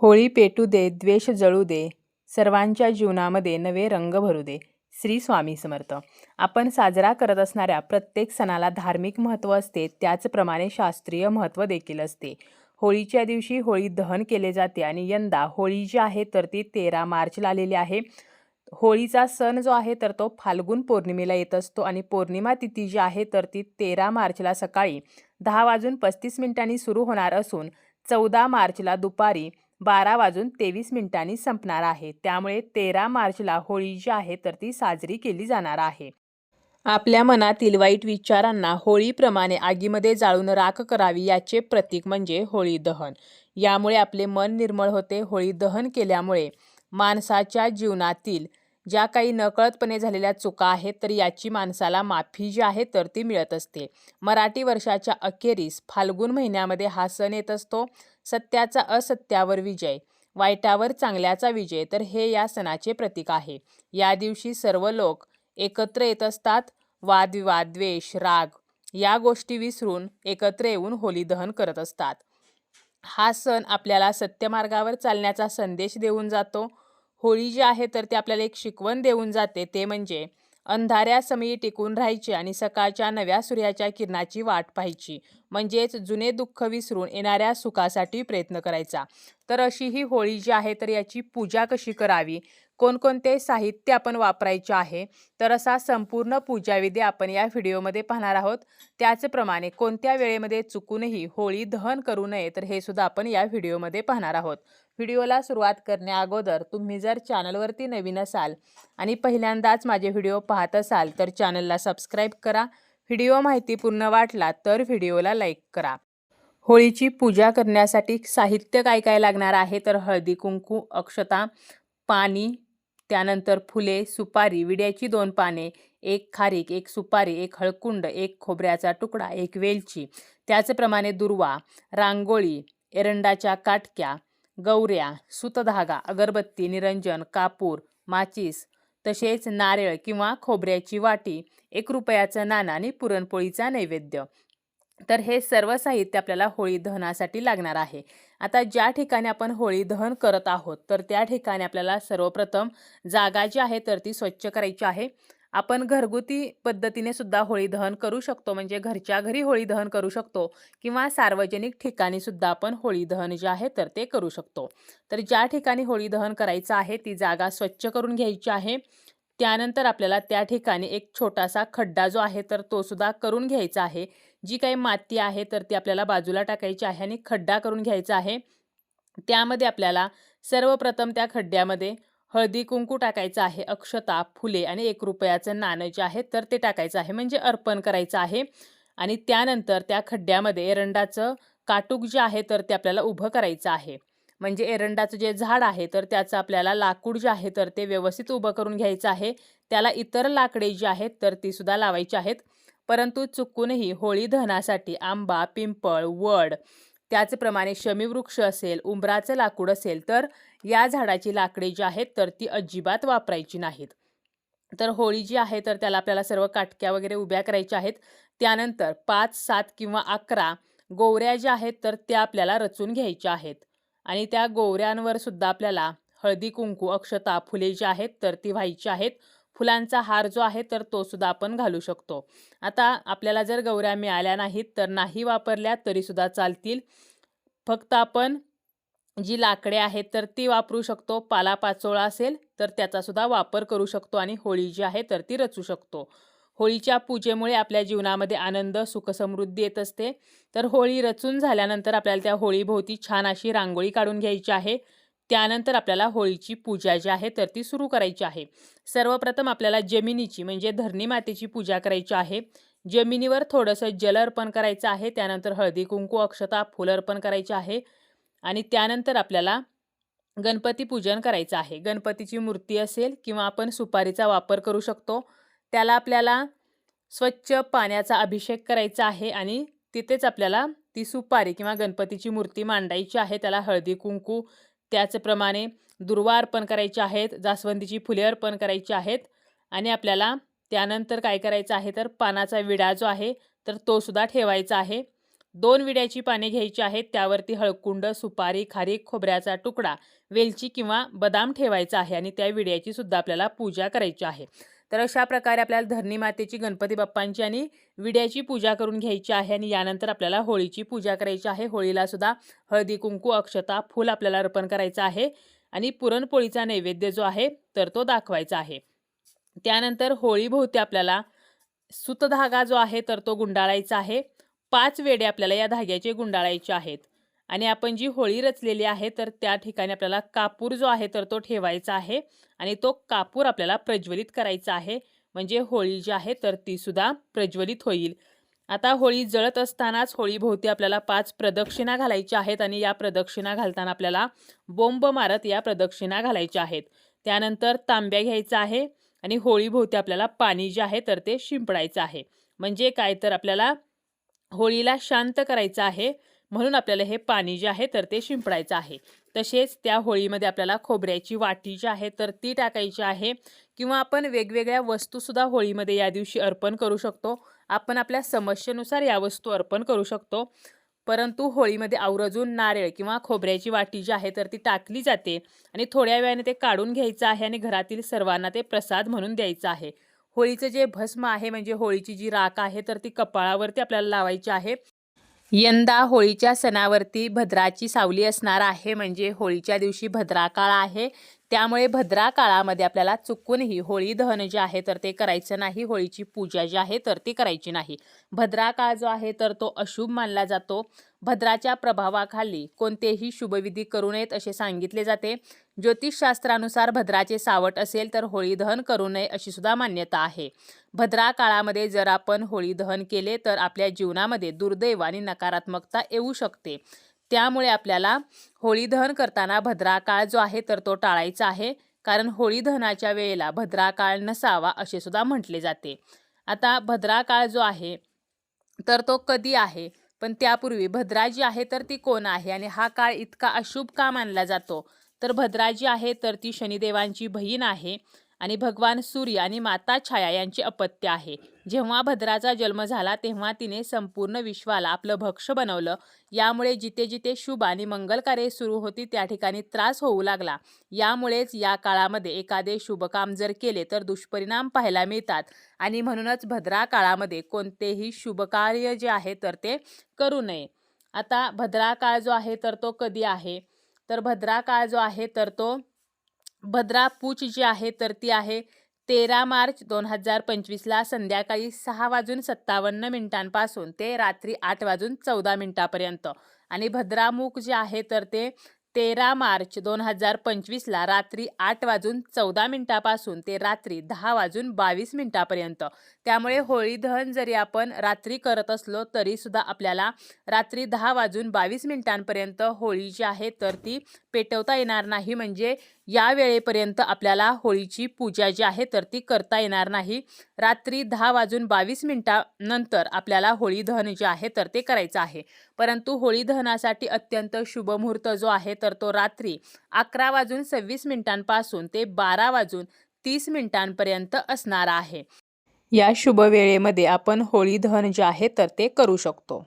होळी पेटू दे द्वेष जळू दे सर्वांच्या जीवनामध्ये नवे रंग भरू दे. श्री स्वामी समर्थ. आपण साजरा करत असणाऱ्या प्रत्येक सणाला धार्मिक महत्त्व असते त्याचप्रमाणे शास्त्रीय महत्त्व देखील असते. होळीच्या दिवशी होळी दहन केले जाते आणि यंदा होळी जी आहे तर ती तेरा मार्चला आलेली आहे. होळीचा सण जो आहे तर तो फाल्गुन पौर्णिमेला येत असतो आणि पौर्णिमा तिथी जी आहे तर ती तेरा मार्चला सकाळी दहा वाजून पस्तीस मिनिटांनी सुरू होणार असून चौदा मार्चला दुपारी बारा वाजून तेवीस मिनिटांनी संपणार आहे. त्यामुळे तेरा मार्चला होळी जी आहे तर ती साजरी केली जाणार आहे. आपल्या मनातील वाईट विचारांना होळीप्रमाणे आगीमध्ये जाळून राख करावी याचे प्रतीक म्हणजे होळी दहन. यामुळे आपले मन निर्मळ होते. होळी दहन केल्यामुळे माणसाच्या जीवनातील ज्या काही नकळतपणे झालेल्या चुका आहेत तर याची माणसाला माफी जी आहे तर ती मिळत असते. मराठी वर्षाच्या अखेरीस फाल्गुन महिन्यामध्ये हा सण येत असतो. सत्याचा असत्यावर विजय. वाईटावर चांगल्याचा विजय तर हे या सणाचे प्रतीक आहे. या दिवशी सर्व लोक एकत्र येत असतात. वादविवाद द्वेष राग या गोष्टी विसरून एकत्र येऊन होली दहन करत असतात. हा सण आपल्याला सत्यमार्गावर चालण्याचा संदेश देऊन जातो. होळी जी आहे तर ती आपल्याला एक शिकवण देऊन जाते. ते म्हणजे अंधाऱ्यासमयी टिकून राहायचे आणि सकाळच्या नव्या सूर्याच्या किरणाची वाट पाहायची. म्हणजेच जुने दुःख विसरून येणाऱ्या सुखासाठी प्रयत्न करायचा. तर अशी ही होळी जी आहे तर याची पूजा कशी करावी? कोणकोणते साहित्य आपण वापरायचे आहे? तर असा संपूर्ण पूजाविधी आपण या व्हिडिओमध्ये पाहणार आहोत. त्याचप्रमाणे कोणत्या वेळेमध्ये चुकूनही होळी दहन करू नये तर हे सुद्धा आपण या व्हिडिओमध्ये पाहणार आहोत. व्हिडिओला सुरुवात करण्याअगोदर तुम्ही जर चॅनलवरती नवीन असाल आणि पहिल्यांदाच माझे व्हिडिओ पाहत असाल तर चॅनलला सबस्क्राईब करा. व्हिडिओ माहितीपूर्ण वाटला तर व्हिडिओला लाईक करा. होळीची पूजा करण्यासाठी साहित्य काय काय लागणार आहे? तर हळदी कुंकू अक्षता पाणी त्यानंतर फुले सुपारी विड्याची दोन पाने एक खारीक एक सुपारी एक हळकुंड एक खोबऱ्याचा तुकडा एक वेलची. त्याचप्रमाणे दुर्वा रांगोळी एरंडाच्या काटक्या गौऱ्या सुतधागा अगरबत्ती निरंजन कापूर माचीस तसेच नारळ किंवा खोबऱ्याची वाटी एक रुपयाचं नाणं आणि पुरणपोळीचा नैवेद्य. तर हे सर्व साहित्य आपल्याला होळी दहनासाठी लागणार आहे. आता ज्या ठिकाणी आपण होळी दहन करत आहोत तर त्या ठिकाणी आपल्याला सर्वप्रथम जागा जी आहे तर ती स्वच्छ करायची आहे. आपण घरगुती पद्धतीने सुद्धा होळी दहन करू शकतो. म्हणजे घरच्या घरी होळी दहन करू शकतो किंवा सार्वजनिक ठिकाणी सुद्धा आपण होळी दहन जे आहे तर ते करू शकतो. तर ज्या ठिकाणी होळी दहन करायचं आहे ती जागा स्वच्छ करून घ्यायची आहे. त्यानंतर आपल्याला त्या ठिकाणी एक छोटासा खड्डा जो आहे तर तो सुद्धा करून घ्यायचा आहे. जी काही माती आहे तर ती आपल्याला बाजूला टाकायची आहे आणि खड्डा करून घ्यायचा आहे. त्यामध्ये आपल्याला सर्वप्रथम त्या खड्ड्यामध्ये हळदी कुंकू टाकायचं आहे अक्षता फुले आणि एक रुपयाचं नाणं जे आहे तर ते टाकायचं आहे. म्हणजे अर्पण करायचं आहे. आणि त्यानंतर त्या खड्ड्यामध्ये एरंडाचं काटूक जे आहे तर ते आपल्याला उभं करायचं आहे. म्हणजे एरंडाचं जे झाड आहे तर त्याचं आपल्याला लाकूड जे आहे तर ते व्यवस्थित उभं करून घ्यायचं आहे. त्याला इतर लाकडे जी आहेत तर ती सुद्धा लावायची आहेत. परंतु चुकूनही होळी दहनासाठी आंबा पिंपळ वड त्याचप्रमाणे शमीवृक्ष असेल उंबराचं लाकूड असेल तर या झाडाची लाकडे जी आहेत तर ती अजिबात वापरायची नाहीत. तर होळी जी आहे तर त्याला आपल्याला सर्व काटक्या वगैरे उभ्या करायच्या आहेत. त्यानंतर पाच सात किंवा अकरा गोवऱ्या ज्या आहेत तर त्या आपल्याला रचून घ्यायच्या आहेत. आणि त्या गोवऱ्यांवर सुद्धा आपल्याला हळदी कुंकू अक्षता फुले जी आहेत तर ती व्हायची आहेत. फुलांचा हार जो आहे तर तो सुद्धा आपण घालू शकतो. आता आपल्याला जर गौऱ्या मिळाल्या नाहीत तर नाही वापरल्या तरीसुद्धा चालतील. फक्त आपण जी लाकडे आहेत तर ती वापरू शकतो. पालापाचोळा असेल तर त्याचासुद्धा वापर करू शकतो आणि होळी जी आहे तर ती रचू शकतो. होळीच्या पूजेमुळे आपल्या जीवनामध्ये आनंद सुखसमृद्धी येत असते. तर होळी रचून झाल्यानंतर आपल्याला त्या होळीभोवती छान अशी रांगोळी काढून घ्यायची आहे. त्यानंतर आपल्याला होळीची पूजा जी आहे तर ती सुरू करायची आहे. सर्वप्रथम आपल्याला जमिनीची म्हणजे धरणी मातेची पूजा करायची आहे. जमिनीवर थोडंसं जल अर्पण करायचं आहे. त्यानंतर हळदी कुंकू अक्षता फुल अर्पण करायचे आहे. आणि त्यानंतर आपल्याला गणपती पूजन करायचं आहे. गणपतीची मूर्ती असेल किंवा आपण सुपारीचा वापर करू शकतो. त्याला आपल्याला स्वच्छ पाण्याचा अभिषेक करायचा आहे आणि तिथेच आपल्याला ती सुपारी किंवा गणपतीची मूर्ती मांडायची आहे. त्याला हळदी कुंकू त्याचप्रमाणे दुर्वा अर्पण करायचे आहेत जास्वंदीची फुले अर्पण करायची आहेत आणि आपल्याला त्यानंतर काय करायचं आहे तर पानाचा विडा जो आहे तर तो सुद्धा ठेवायचा आहे. दोन विड्याची पाने घ्यायची आहेत त्यावरती हळकुंड सुपारी खारीक खोबऱ्याचा तुकडा वेलची किंवा बदाम ठेवायचा आहे आणि त्या विड्याची सुद्धा आपल्याला पूजा करायची आहे. तर अशा प्रकारे आपल्याला धरणी मातेची गणपती बाप्पांची आणि विड्याची पूजा करून घ्यायची आहे आणि यानंतर आपल्याला होळीची पूजा करायची आहे. होळीला सुद्धा हळदी कुंकू अक्षता फूल आपल्याला अर्पण करायचं आहे आणि पुरणपोळीचा नैवेद्य जो आहे तर तो दाखवायचा आहे. त्यानंतर होळीभोवती आपल्याला सुतधागा जो आहे तर तो गुंडाळायचा आहे. पाच वेडे आपल्याला या धाग्याचे गुंडाळायचे आहेत. आणि आपण जी होळी रचलेली आहे तर त्या ठिकाणी आपल्याला कापूर जो आहे तर तो ठेवायचा आहे आणि तो कापूर आपल्याला प्रज्वलित करायचा आहे. म्हणजे होळी जी आहे तर तीसुद्धा प्रज्वलित होईल. आता होळी जळत असतानाच होळीभोवती आपल्याला पाच प्रदक्षिणा घालायच्या आहेत आणि या प्रदक्षिणा घालताना आपल्याला बोंब मारत या प्रदक्षिणा घालायच्या आहेत. त्यानंतर तांब्या घ्यायचा आहे आणि होळीभोवती आपल्याला पाणी जे आहे तर ते शिंपडायचं आहे. म्हणजे काय तर आपल्याला होळीला शांत करायचं आहे. म्हणून आपल्याला हे पाणी जे आहे तर ते शिंपडायचं आहे. तसेच त्या होळीमध्ये आपल्याला खोबऱ्याची वाटी जी आहे तर ती टाकायची आहे. किंवा आपण वेगवेगळ्या वस्तूसुद्धा होळीमध्ये या दिवशी अर्पण करू शकतो. आपण आपल्या समस्येनुसार या वस्तू अर्पण करू शकतो. परंतु होळीमध्ये आवरजून नारळ किंवा खोबऱ्याची वाटी जी आहे तर ती टाकली जाते. आणि थोड्या वेळाने ते काढून घ्यायचं आहे आणि घरातील सर्वांना ते प्रसाद म्हणून द्यायचं आहे. होळीचं जे भस्म आहे म्हणजे होळीची जी राख आहे तर ती कपाळावरती आपल्याला लावायची आहे. यंदा होळीच्या सणावरती भद्राची सावली असणार आहे. म्हणजे होळीच्या दिवशी भद्रा काळ आहे. त्यामुळे भद्रा काळामध्ये आपल्याला चुकूनही होळी दहन जे आहे तर ते करायचं नाही. होळीची पूजा जी आहे तर ती करायची नाही. भद्रा काळ जो आहे तर तो अशुभ मानला जातो. भद्राच्या प्रभावाखाली कोणतेही शुभविधी करू नयेत असे सांगितले जाते. ज्योतिषशास्त्रानुसार भद्राचे सावट असेल तर होळी दहन करू नये अशी सुद्धा मान्यता आहे. भद्रा काळामध्ये जर आपण होळी दहन केले तर आपल्या जीवनामध्ये दुर्दैव आणि नकारात्मकता येऊ शकते. त्यामुळे आपल्याला होळी दहन करताना भद्रा काळ जो आहे तर तो टाळायचा आहे. कारण होळी दहनाच्या वेळेला भद्रा काळ नसावा असे सुद्धा म्हटले जाते. आता भद्रा काळ जो आहे तर तो कधी आहे? पण त्यापूर्वी भद्रा जी आहे तर ती कोण आहे? आणि हा काळ इतका अशुभ का मानला जातो? तर भद्रा जी आहे तर ती शनिदेवांची बहीण आहे आणि भगवान सूर्य आणि माता छाया यांचे अपत्य आहे. जेव्हा भद्राचा जन्म झाला तेव्हा तिने संपूर्ण विश्वाला आपलं भक्ष बनवलं. यामुळे जिथे जिथे शुभ आणि मंगल कार्य सुरू होती त्या ठिकाणी त्रास होऊ लागला. यामुळेच या काळामध्ये एखादे शुभकाम जर केले तर दुष्परिणाम पाहायला मिळतात. आणि म्हणूनच भद्रा काळामध्ये कोणतेही शुभकार्य जे आहे तर ते करू नये. आता भद्रा काळ जो आहे तर तो कधी आहे? तर भद्रा काळ जो आहे तर तो भद्रा पूच जी आहे तर ती आहे तेरा मार्च दोन हजार पंचवीसला संध्याकाळी सहा वाजून सत्तावन्न मिनिटांपासून ते रात्री आठ वाजून चौदा मिनिटापर्यंत. आणि भद्रामुख जे आहे तर ते तेरा मार्च दोन हजार पंचवीसला रात्री आठ वाजून चौदा मिनिटापासून ते रात्री दहा वाजून बावीस मिनिटापर्यंत. त्यामुळे होळी दहन जरी आपण रात्री करत असलो तरीसुद्धा आपल्याला रात्री दहा वाजून बावीस मिनिटांपर्यंत होळी जी आहे तर ती पेटवता येणार नाही. म्हणजे या वेळेपर्यंत आपल्याला होळीची पूजा जी आहे तर ती करता येणार नाही. रात्री दहा वाजून बावीस मिनिटानंतर आपल्याला होळी दहन जे आहे तर ते करायचं आहे. परंतु होळी दहनासाठी अत्यंत शुभ मुहूर्त जो आहे तर तो रात्री अकरा वाजून सव्वीस मिनिटांपासून ते बारा वाजून तीस मिनिटांपर्यंत असणार आहे. या शुभ वेळेमध्ये आपण होळी दहन जे आहे तर ते करू शकतो.